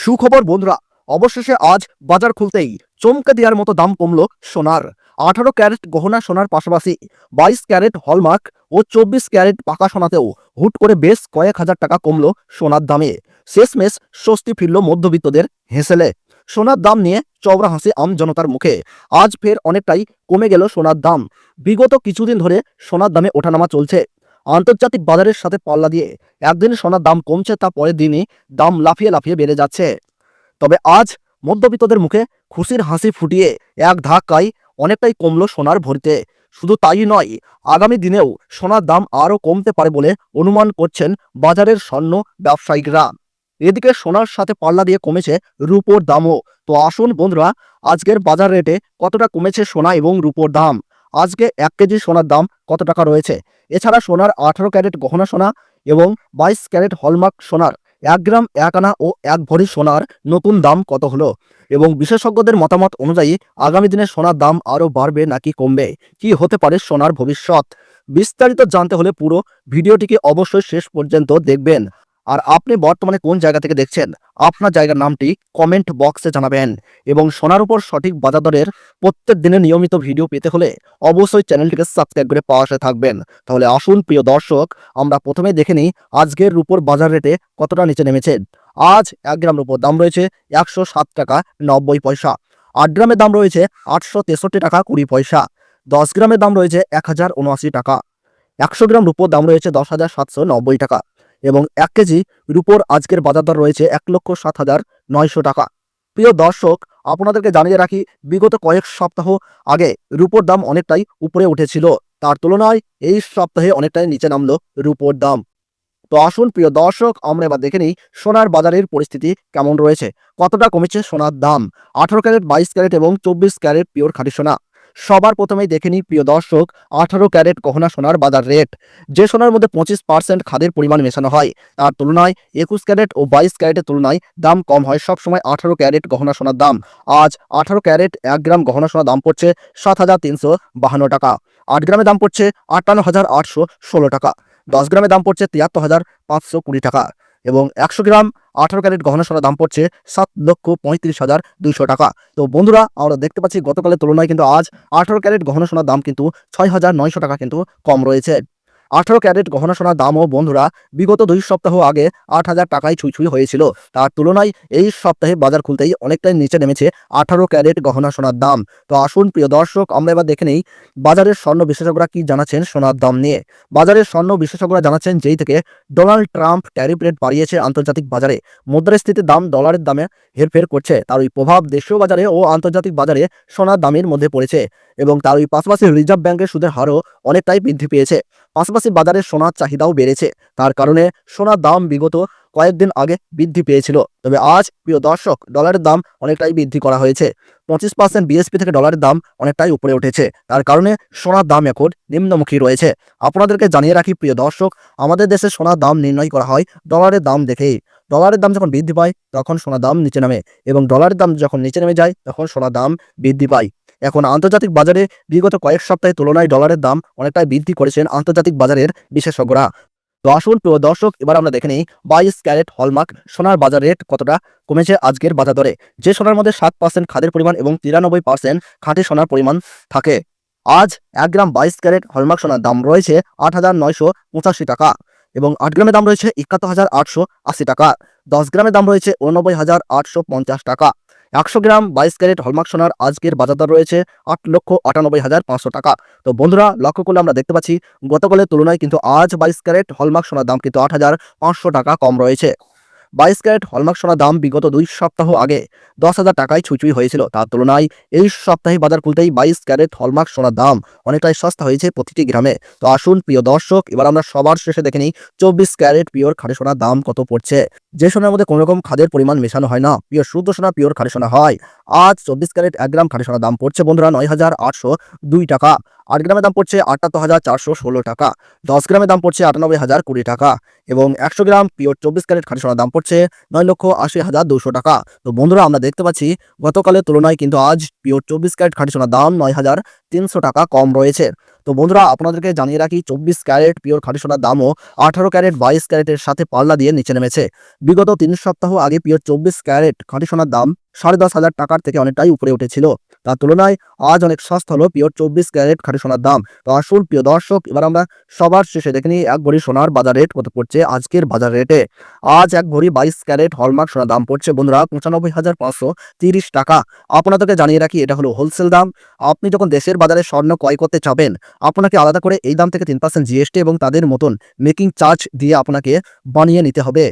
সুখবর, বন্ধুরা, অবশেষে আজ বাজার খুলতেই চমকে দেওয়ার মতো দাম কমল সোনার। আঠারো ক্যারেট গহনা সোনার পাশাপাশি বাইশ ক্যারেট হলমার্ক ও চব্বিশ ক্যারেট পাকা সোনাতেও হুট করে বেশ কয়েক হাজার টাকা কমল সোনার দামে। শেষমেশ স্বস্তি ফিরল মধ্যবিত্তদের হেসেলে। সোনার দাম নিয়ে চওড়া হাসি আম জনতার মুখে। আজ ফের অনেকটাই কমে গেল সোনার দাম। বিগত কিছুদিন ধরে সোনার দামে ওঠানামা চলছে। আন্তর্জাতিক বাজারের সাথে পাল্লা দিয়ে একদিন সোনার দাম কমছে, তা পরের দিনই দাম লাফিয়ে লাফিয়ে বেড়ে যাচ্ছে। তবে আজ মধ্যবিত্তদের মুখে খুশির হাসি ফুটিয়ে এক ধাক্কায় অনেকটাই কমলো সোনার ভরিতে। শুধু তাই নয়, আগামী দিনেও সোনার দাম আরও কমতে পারে বলে অনুমান করছেন বাজারের স্বর্ণ ব্যবসায়িকরা। এদিকে সোনার সাথে পাল্লা দিয়ে কমেছে রূপোর দামও। তো আসুন বন্ধুরা, আজকের বাজার রেটে কতটা কমেছে সোনা এবং রূপোর দাম? আজকে এক কেজি সোনার দাম কত টাকা রয়েছে? এছাড়া সোনার আঠারো ক্যারেট গহনা সোনা এবং বাইশ ক্যারেট হলমার্ক সোনার এক গ্রাম, এক আনা ও এক ভরি সোনার নতুন দাম কত হলো? এবং বিশেষজ্ঞদের মতামত অনুযায়ী আগামী দিনে সোনার দাম আরও বাড়বে নাকি কমবে? কি হতে পারে সোনার ভবিষ্যৎ? বিস্তারিত জানতে হলে পুরো ভিডিওটিকে অবশ্যই শেষ পর্যন্ত দেখবেন। আর আপনি বর্তমানে কোন জায়গা থেকে দেখছেন, আপনার জায়গার নামটি কমেন্ট বক্সে জানাবেন এবং সোনার উপর সঠিক বাজার দরের প্রত্যেক দিনে নিয়মিত ভিডিও পেতে হলে অবশ্যই চ্যানেলটিকে সাবস্ক্রাইব করে পাশে থাকবেন। তাহলে আসুন প্রিয় দর্শক, আমরা প্রথমে দেখে নিই আজকের রুপোর বাজার রেটে কতটা নিচে নেমেছে। আজ এক গ্রাম রুপোর দাম রয়েছে একশো সাত টাকা নব্বই পয়সা, আট গ্রামের দাম রয়েছে আটশো তেষট্টি টাকা কুড়ি পয়সা, দশ গ্রামের দাম রয়েছে এক হাজার উনআশি টাকা, একশো গ্রাম রুপোর দাম রয়েছে দশ হাজার সাতশো নব্বই টাকা। এবং এক কেজি রুপোর আজকের বাজার দর রয়েছে এক লক্ষ সাত হাজার নয়শো টাকা। প্রিয় দর্শক, আপনাদেরকে জানিয়ে রাখি, বিগত কয়েক সপ্তাহ আগে রুপোর দাম অনেকটাই উপরে উঠেছিল। তার তুলনায় এই সপ্তাহে অনেকটাই নিচে নামলো রুপোর দাম। তো আসুন, প্রিয় দর্শক, আমরা এবার দেখে নিই সোনার বাজারের পরিস্থিতি কেমন রয়েছে। কতটা কমেছে সোনার দাম? আঠারো ক্যারেট, বাইশ ক্যারেট এবং চব্বিশ ক্যারেট পিওর খাঁটি সোনা। সবার প্রথমেই দেখে নিই, প্রিয় দর্শক, আঠারো ক্যারেট গহনা সোনার বাজার রেট। যে সোনার মধ্যে পঁচিশ পার্সেন্ট খাদের পরিমাণ মেশানো হয়, তার তুলনায় একুশ ক্যারেট ও বাইশ ক্যারেটের তুলনায় দাম কম হয়, সবসময় আঠারো ক্যারেট গহনা সোনার দাম। আজ আঠারো ক্যারেট এক গ্রাম গহনা সোনার দাম পড়ছে সাত হাজার তিনশো বাহান্ন টাকা। আট গ্রামের দাম পড়ছে আটান্ন হাজার আটশো ষোলো টাকা। দশ গ্রামের দাম পড়ছে তিয়াত্তর হাজার পাঁচশো কুড়ি টাকা। এবং একশো গ্রাম আঠারো ক্যারেট গহনা সোনার দাম পড়ছে সাত লক্ষ পঁয়ত্রিশ হাজার দুইশো টাকা। তো বন্ধুরা, আমরা দেখতে পাচ্ছি গতকালের তুলনায় কিন্তু আজ আঠারো ক্যারেট গহনা সোনার দাম কিন্তু ছয় হাজার নয়শো টাকা কিন্তু কম রয়েছে। আঠারো ক্যারেট গহনা সোনার দামও বন্ধুরা, বিগত দুই সপ্তাহ আগে আট হাজার টাকায় ছুঁই হয়েছিল। তার তুলনায় এই সপ্তাহে বাজার খুলতেই অনেকটাই নিচে নেমেছে আঠারো ক্যারেট গহনা সোনার দাম। তো আসুন প্রিয় দর্শক, আমরা এবার দেখে নেই বাজারের স্বর্ণ বিশেষজ্ঞরা কি জানাচ্ছেন সোনার দাম নিয়ে। বাজারের স্বর্ণ বিশেষজ্ঞরা জানাচ্ছেন যেই থেকে ডোনাল্ড ট্রাম্প ট্যারিফ রেট বাড়িয়েছে আন্তর্জাতিক বাজারে। মুদ্রাস্ফীতির দাম ডলারের দামে হেরফের করছে। তার ওই প্রভাব দেশীয় বাজারে ও আন্তর্জাতিক বাজারে সোনার দামের মধ্যে পড়েছে এবং তার ওই পাশাপাশি রিজার্ভ ব্যাংকের সুদের হারও অনেকটাই বৃদ্ধি পেয়েছে। পাশাপাশি বাজারে সোনার চাহিদাও বেড়েছে। তার কারণে সোনার দাম বিগত কয়েকদিন আগে বৃদ্ধি পেয়েছিল। তবে আজ, প্রিয় দর্শক, ডলারের দাম অনেকটাই বৃদ্ধি করা হয়েছে। পঁচিশ পার্সেন্ট বিএসপি থেকে ডলারের দাম অনেকটাই উপরে উঠেছে। তার কারণে সোনার দাম এখন নিম্নমুখী রয়েছে। আপনাদেরকে জানিয়ে রাখি, প্রিয় দর্শক, আমাদের দেশে সোনার দাম নির্ণয় করা হয় ডলারের দাম দেখেই। ডলারের দাম যখন বৃদ্ধি পায়, তখন সোনার দাম নিচে নামে এবং ডলারের দাম যখন নিচে নেমে যায়, তখন সোনার দাম বৃদ্ধি পায়। এখন আন্তর্জাতিক বাজারে বিগত কয়েক সপ্তাহে তুলনায় ডলারের দাম অনেকটাই বৃদ্ধি করেছেন আন্তর্জাতিক বাজারের বিশেষজ্ঞরা। তো আসুন, প্রিয় দর্শক, এবার আমরা দেখে নিই বাইশ ক্যারেট হলমার্ক সোনার বাজার রেট কতটা কমেছে আজকের বাজার দরে। যে সোনার মধ্যে সাত পার্সেন্ট খাদের পরিমাণ এবং তিরানব্বই পার্সেন্ট খাঁটি সোনার পরিমাণ থাকে। আজ এক গ্রাম বাইশ ক্যারেট হলমার্ক সোনার দাম রয়েছে আট হাজার নয়শো পঁচাশি টাকা এবং আট গ্রামের দাম রয়েছে একাত্তর হাজার আটশো আশি টাকা। দশ গ্রামের দাম রয়েছে উননব্বই হাজার আটশো পঞ্চাশ টাকা। একশো গ্রাম বাইশ ক্যারেট হলমার্ক সোনার আজকের বাজার দর রয়েছে আট লক্ষ আটানব্বই হাজার পাঁচশো টাকা। তো বন্ধুরা, লক্ষ্য করলে আমরা দেখতে পাচ্ছি, গতকালের তুলনায় কিন্তু আজ বাইশ ক্যারেট হলমার্ক সোনার দাম কিন্তু আট হাজার পাঁচশো টাকা কম রয়েছে। বাইশ ক্যারেট হলমার্ক সোনার দাম বিগত দুই সপ্তাহ আগে দশ হাজার টাকায় ছুঁচুই হয়েছিল। তার তুলনায় এই সপ্তাহে বাজার খুলতেই বাইশ ক্যারেট হলমার্ক সোনার দাম অনেকটাই সস্তা হয়েছে প্রতিটি গ্রামে। তো আসুন, প্রিয় দর্শক, এবার আমরা সবার শেষে দেখে নিই চব্বিশ ক্যারেট পিওর খাড়ি সোনার দাম কত পড়ছে। যে সোনার মধ্যে কোনো রকম খাদের পরিমাণ মেশানো হয় না পিওর শুদ্ধ সোনা পিওর খাড়ি সোনা হয়। আজ চব্বিশ ক্যারেট এক গ্রাম খাঁটি সোনার দাম পড়ছে বন্ধুরা নয় হাজার আটশো দুই টাকা। আট গ্রামের দাম পড়ছে আটাত্তর হাজার চারশো ষোলো টাকা। দশ গ্রামের দাম পড়ছে আটানব্বই হাজার কুড়ি টাকা এবং একশো গ্রাম পিওর চব্বিশ ক্যারেট খাঁটি সোনার দাম পড়ছে নয় লক্ষ আশি হাজার দুশো টাকা। তো বন্ধুরা, আমরা দেখতে পাচ্ছি গতকালের তুলনায় কিন্তু আজ পিওর চব্বিশ ক্যারেট খাঁটি সোনার দাম নয় হাজার তিনশো টাকা কম রয়েছে। তো বন্ধুরা, আপনাদেরকে জানিয়ে রাখি, চব্বিশ ক্যারেট পিওর খাঁটি সোনার দামও আঠারো ক্যারেট বাইশ ক্যারেটের সাথে পাল্লা দিয়ে নিচে নেমেছে। বিগত তিন সপ্তাহ আগে পিওর চব্বিশ ক্যারেট খাঁটি সোনার দাম সাড়ে দশ হাজার টাকার থেকে অনেকটাই উপরে উঠেছিল। তার তুলনায় আজ অনেক সস্তা হলো পিওর চব্বিশ ক্যারেট খাঁটি সোনার দাম। তো আসুন প্রিয় দর্শক, এবার আমরা সবার শেষে দেখে নিই, এক ভরি সোনার বাজার রেট কত পড়ছে আজকের বাজার রেটে। আজ এক ভরি বাইশ ক্যারেট হলমার্ক সোনার দাম পড়ছে বন্ধুরা পঁচানব্বই হাজার পাঁচশো তিরিশ টাকা। আপনাদেরকে জানিয়ে রাখি, এটা হলো হোলসেল দাম। আপনি যখন দেশের বাজারে স্বর্ণ ক্রয় করতে চাবেন আপনাকে আলাদা করে এই দাম থেকে তিন পার্সেন্ট জিএসটি এবং তাদের মতন মেকিং চার্জ দিয়ে আপনাকে বানিয়ে নিতে হবে।